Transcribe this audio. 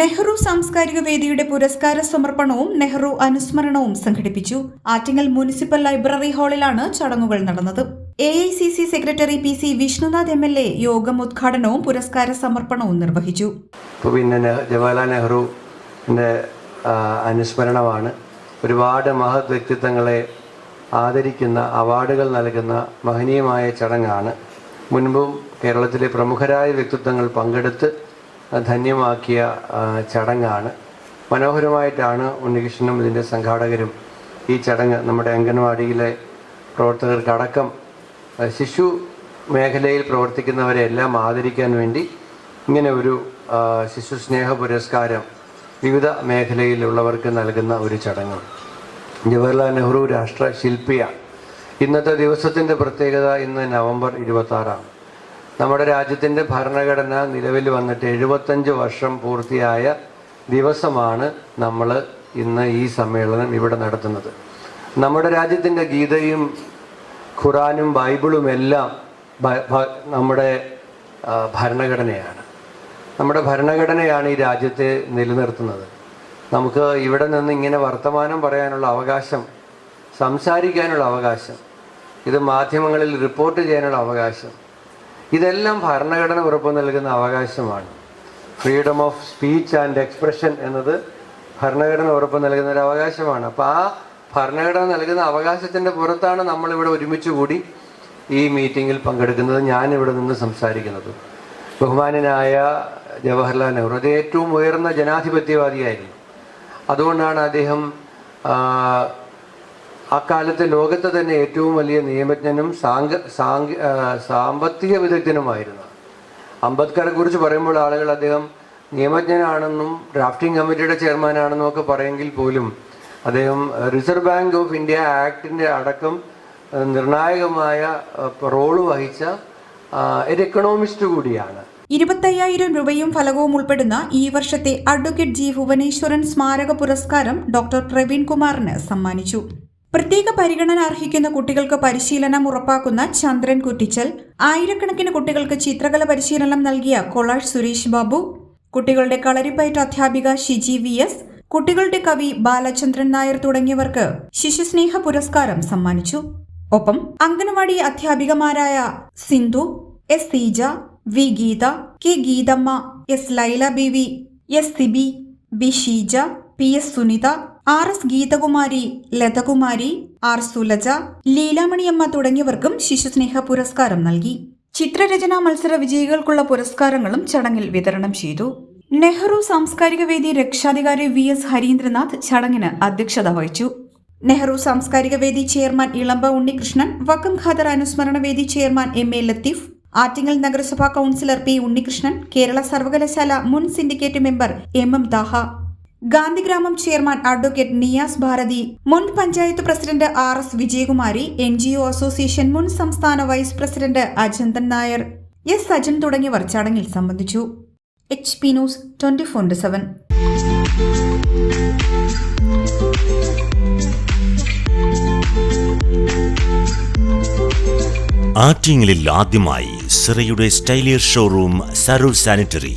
നെഹ്റു സാംസ്കാരിക വേദിയുടെ പുരസ്കാര സമർപ്പണവും നെഹ്റു അനുസ്മരണവും സംഘടിപ്പിച്ചു. ആറ്റിങ്ങൽ മുനിസിപ്പൽ ലൈബ്രറി ഹാളിലാണ് ചടങ്ങുകൾ നടന്നത്. A I C C secretary P C Vishnunath M L A യോഗം ഉദ്ഘാടനവും പുരസ്കാര സമർപ്പണവും നിർവഹിച്ചു. പിന്നെ ജവഹർലാൽ നെഹ്റുവിന്റെ അനുസ്മരണമാണ്. ഒരുപാട് മഹത് വ്യക്തിത്വങ്ങളെ ആദരിക്കുന്ന അവാർഡുകൾ നൽകുന്ന മഹനീയമായ ചടങ്ങാണ്. മുൻപും കേരളത്തിലെ പ്രമുഖരായ വ്യക്തിത്വങ്ങൾ പങ്കെടുത്ത് ധന്യമാക്കിയ ചടങ്ങാണ്. മനോഹരമായിട്ടാണ് ഉണ്ണികൃഷ്ണനും ഇതിന്റെ സംഘാടകരും ഈ ചടങ്ങ് നമ്മുടെ അംഗൻവാടിയിലെ പ്രവർത്തകർക്കടക്കം ശിശു മേഖലയിൽ പ്രവർത്തിക്കുന്നവരെ എല്ലാം ആദരിക്കാൻ വേണ്ടി ഇങ്ങനെ ഒരു ശിശു സ്നേഹ പുരസ്കാരം വിവിധ മേഖലയിലുള്ളവർക്ക് നൽകുന്ന ഒരു ചടങ്ങ് ജവഹർലാൽ നെഹ്റു രാഷ്ട്ര ശില്പിയാണ്. ഇന്നത്തെ ദിവസത്തിന്റെ പ്രത്യേകത ഇന്ന് നവംബർ ഇരുപത്തി ആറാണ് നമ്മുടെ രാജ്യത്തിന്റെ ഭരണഘടന നിലവിൽ വന്നിട്ട് എഴുപത്തഞ്ച് വർഷം പൂർത്തിയായ ദിവസമാണ് നമ്മൾ ഇന്ന് ഈ സമ്മേളനം ഇവിടെ നടത്തുന്നത്. നമ്മുടെ രാജ്യത്തിന്റെ ഗീതയും ഖുറാനും ബൈബിളും എല്ലാം നമ്മുടെ ഭരണഘടനയാണ്. നമ്മുടെ ഭരണഘടനയാണ് ഈ രാജ്യത്തെ നിലനിർത്തുന്നത്. നമുക്ക് ഇവിടെ നിന്ന് ഇങ്ങനെ വർത്തമാനം പറയാനുള്ള അവകാശം സംസാരിക്കാനുള്ള അവകാശം ഇത് മാധ്യമങ്ങളിൽ റിപ്പോർട്ട് ചെയ്യാനുള്ള അവകാശം ഇതെല്ലാം ഭരണഘടന ഉറപ്പ് നൽകുന്ന അവകാശമാണ്. Freedom of speech and expression എന്നത് ഭരണഘടന ഉറപ്പ് നൽകുന്ന ഒരു അവകാശമാണ്. അപ്പോൾ ആ ഭരണഘടന നൽകുന്ന അവകാശത്തിന്റെ പുറത്താണ് നമ്മളിവിടെ ഒരുമിച്ച് കൂടി ഈ മീറ്റിങ്ങിൽ പങ്കെടുക്കുന്നത് ഞാനിവിടെ നിന്ന് സംസാരിക്കുന്നത്. ബഹുമാനനായ ജവഹർലാൽ നെഹ്റു അത് ഏറ്റവും ഉയർന്ന ജനാധിപത്യവാദിയായിരുന്നു. അതുകൊണ്ടാണ് അദ്ദേഹം അക്കാലത്തെ ലോകത്തെ തന്നെ ഏറ്റവും വലിയ നിയമജ്ഞനും സാങ്ക സാങ്ക സാമ്പത്തിക വിദഗ്ധനുമായിരുന്നു. അംബേദ്കറെ കുറിച്ച് പറയുമ്പോൾ ആളുകൾ അദ്ദേഹം നിയമജ്ഞനാണെന്നും ഡ്രാഫ്റ്റിംഗ് കമ്മിറ്റിയുടെ ചെയർമാനാണെന്നും ഒക്കെ പറയുമെങ്കിൽ പോലും അദ്ദേഹം റിസർവ് ബാങ്ക് ഓഫ് ഇന്ത്യ ആക്ടിന്റെ അടക്കം നിർണായകമായ റോൾ വഹിച്ച ഒരു എക്കണോമിസ്റ്റ് കൂടിയാണ്. ഇരുപത്തയ്യായിരം രൂപയും ഫലകവും ഉൾപ്പെടുന്ന ഈ വർഷത്തെ അഡ്വക്കേറ്റ് ജി. ഭുവനേശ്വരൻ സ്മാരക പുരസ്കാരം ഡോക്ടർ പ്രവീൺ കുമാറിന് സമ്മാനിച്ചു. പ്രത്യേക പരിഗണന അർഹിക്കുന്ന കുട്ടികൾക്ക് പരിശീലനം ഉറപ്പാക്കുന്ന ചന്ദ്രൻ കുറ്റിച്ചൽ ആയിരക്കണക്കിന് കുട്ടികൾക്ക് ചിത്രകല പരിശീലനം നൽകിയ കൊളാഷ് സുരേഷ് ബാബു കുട്ടികളുടെ കളരിപ്പയറ്റ് അധ്യാപിക ഷിജി വി എസ് കുട്ടികളുടെ കവി ബാലചന്ദ്രൻ നായർ തുടങ്ങിയവർക്ക് ശിശുസ്നേഹ പുരസ്കാരം സമ്മാനിച്ചു. ഒപ്പം anganwadi അധ്യാപികമാരായ Sindhu S Seeja V Geetha K Geethamma S Laila B V S Sibi B Sheeja P S Sunitha R S Geethakumari Lathakumari R Sulaja Leelamaniyamma തുടങ്ങിയവർക്കും ശിശുസ്നേഹ പുരസ്കാരം നൽകി. ചിത്രരചനാ മത്സര വിജയികൾക്കുള്ള പുരസ്കാരങ്ങളും ചടങ്ങിൽ വിതരണം ചെയ്തു. നെഹ്റു സാംസ്കാരിക വേദി രക്ഷാധികാരി വി എസ് ഹരീന്ദ്രനാഥ് ചടങ്ങിന് അധ്യക്ഷത വഹിച്ചു. നെഹ്റു സാംസ്കാരിക വേദി ചെയർമാൻ ഇളമ്പ ഉണ്ണികൃഷ്ണൻ വക്കം ഖാദർ അനുസ്മരണ വേദി chairman M A Latheef Attingal നഗരസഭാ കൗൺസിലർ പി ഉണ്ണികൃഷ്ണൻ കേരള സർവകലാശാല മുൻ syndicate member M M Daha. Gandhigramam chairman advocate Niyas Bharathi മുൻ panchayat president R S Vijayakumari N G O association മുൻ സംസ്ഥാന vice president Ajanthan Nair S Sajan തുടങ്ങിയവർ ചടങ്ങിൽ സംബന്ധിച്ചു. H P news twenty four seven. ആറ്റിങ്ങലിൽ ആദ്യമായി സിറയുടെ സ്റ്റൈലിയർ ഷോറൂം സരൂർ സാനിറ്ററി.